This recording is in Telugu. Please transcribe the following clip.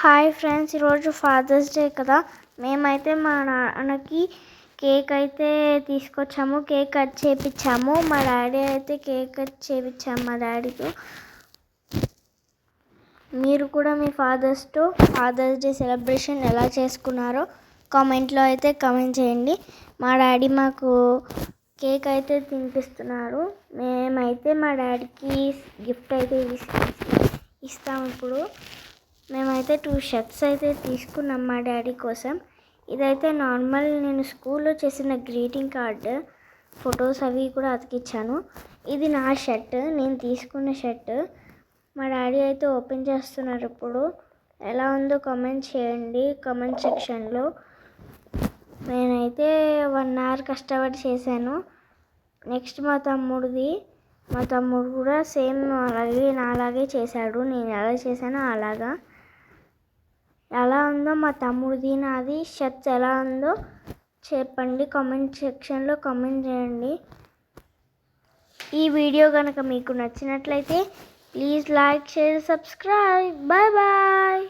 హాయ్ ఫ్రెండ్స్ ఈరోజు ఫాదర్స్ డే కదా. మేమైతే మా నాన్నకి కేక్ అయితే తీసుకొచ్చాము కేక్ కట్ చేపించాము మా డాడీ అయితే కేక్ కట్ చేయించాము మా డాడీతో. మీరు కూడా మీ ఫాదర్స్తో ఫాదర్స్ డే సెలబ్రేషన్ ఎలా చేసుకున్నారో కామెంట్లో అయితే కామెంట్ చేయండి. మా డాడీ మాకు కేక్ అయితే తినిపిస్తున్నారు. మేమైతే మా డాడీకి గిఫ్ట్ అయితే ఇస్తాం ఇప్పుడు. మేమైతే టూ షర్ట్స్ అయితే తీసుకున్నాం మా డాడీ కోసం. ఇదైతే నార్మల్ నేను స్కూల్లో చేసిన గ్రీటింగ్ కార్డు ఫొటోస్ అవి కూడా అతికిచ్చాను. ఇది నా షర్ట్ నేను తీసుకున్న షర్ట్ మా డాడీ అయితే ఓపెన్ చేస్తున్నారు ఇప్పుడు. ఎలా ఉందో కామెంట్ చేయండి కామెంట్ సెక్షన్లో నేనైతే వన్ అవర్ కష్టపడి చేశాను. నెక్స్ట్ మా తమ్ముడిది. మా తమ్ముడు కూడా సేమ్ అలాగే నాలాగే చేశాడు. నేను ఎలా చేశానో అలాగా. ఉందో మా తమ్ముడిది నాది. షర్ట్స్ ఎలా ఉందో చెప్పండి. కామెంట్ సెక్షన్లో కామెంట్ చేయండి. ఈ వీడియో కనుక మీకు నచ్చినట్లయితే please like share subscribe. Bye bye.